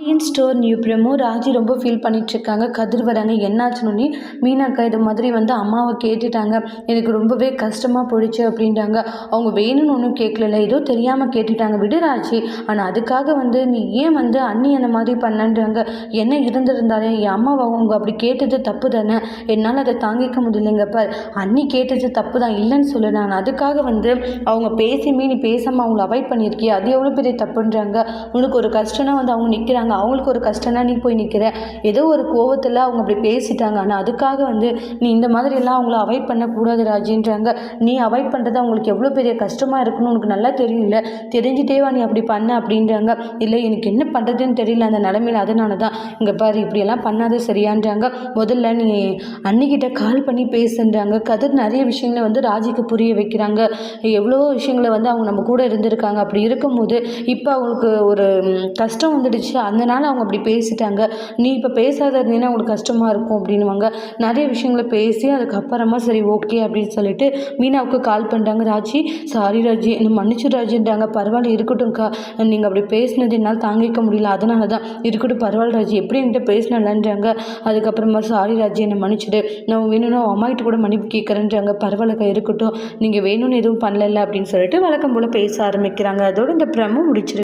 Indian store new promo Raji ரொம்ப feel பண்ணிட்டு இருக்காங்க கதிர் வராங்க. என்னாச்சுன்னு மீனாக்கா இது மாதிரி வந்து அம்மாவை கேட்டுட்டாங்க. எனக்கு ரொம்பவே கஷ்டமாக போயிடுச்சு அப்படின்றாங்க. அவங்க வேணும்னு ஒன்றும் கேட்கல ஏதோ தெரியாமல் கேட்டுட்டாங்க. விடு ராஜி. ஆனால் அதுக்காக வந்து நீ ஏன் வந்து அண்ணி அந்த மாதிரி பண்ணன்றாங்க? என்ன இருந்திருந்தாலே என் அம்மாவை அவங்க அப்படி கேட்டது தப்பு தானே என்னால் அதை தாங்கிக்க முடியலைங்க பார். அண்ணி கேட்டது தப்பு தான் இல்லைன்னு சொல்லு. நான் அதுக்காக வந்து அவங்க பேசி நீ பேசாமல் அவங்கள அவாய்ட் பண்ணியிருக்கியா. அது எவ்வளோ பெரிய தப்புன்றாங்க? உனக்கு ஒரு கஷ்டம்னா வந்து அவங்க நிற்கிறாங்க அவங்களுக்கு ஒரு கஷ்டம்னா நீ போய் நிற்கிற ஏதோ ஒரு கோவத்தில் அவங்க அப்படி பேசிட்டாங்க. ஆனால் அதுக்காக வந்து நீ இந்த மாதிரிலாம் அவங்கள அவாய்ட் பண்ணக்கூடாது ராஜின்றாங்க. நீ அவாய்ட் பண்ணுறது அவங்களுக்கு எவ்வளோ பெரிய கஷ்டமாக இருக்குன்னு உனக்கு நல்லா தெரியல தெரிஞ்சுட்டேவா நீ அப்படி பண்ண அப்படின்றாங்க. இல்லை எனக்கு என்ன பண்ணுறதுன்னு தெரியல. அந்த நிலமையில அதனால தான் இங்கே பாரு இப்படியெல்லாம் பண்ணாத சரியான்றாங்க. முதல்ல நீ அன்னிக்கிட்ட கால் பண்ணி பேசுன்றாங்க. கதிர் நிறைய விஷயங்களை வந்து ராஜிக்கு புரிய வைக்கிறாங்க. எவ்வளவோ விஷயங்களை வந்து அவங்க நம்ம கூட இருந்திருக்காங்க. அப்படி இருக்கும்போது இப்போ அவங்களுக்கு ஒரு கஷ்டம் வந்துடுச்சு. அதனால் அவங்க அப்படி பேசிட்டாங்க. நீ இப்போ பேசாத இருந்தீங்கன்னா அவங்களுக்கு கஷ்டமாக இருக்கும் அப்படின்னுவாங்க. நிறைய விஷயங்களை பேசி அதுக்கப்புறமா சரி ஓகே அப்படின்னு சொல்லிட்டு மீனாவுக்கு கால் பண்ணுறாங்க ராஜி சாரி ராஜி என்னை மன்னிச்சு ராஜின்றாங்க பரவாயில்ல இருக்கட்டும்க்கா நீங்கள் அப்படி பேசினது என்னால் தாங்கிக்க முடியல. அதனால தான் இருக்கட்டும் பரவாயில்ல ராஜி. எப்படி என்கிட்ட பேசினலன்றாங்க. அதுக்கப்புறமா சாரி ராஜி என்னை மன்னிச்சிடு. நான் வேணும்னா அவன் கிட்ட கூட மன்னிப்பு கேட்குறேன்றாங்க பரவாயில்லக்கா இருக்கட்டும். நீங்கள் வேணும்னு எதுவும் பண்ணல அப்படின்னு சொல்லிட்டு வழக்கம் போல் பேச ஆரம்பிக்கிறாங்க. அதோட இந்த பிரமும் முடிச்சிருக்கு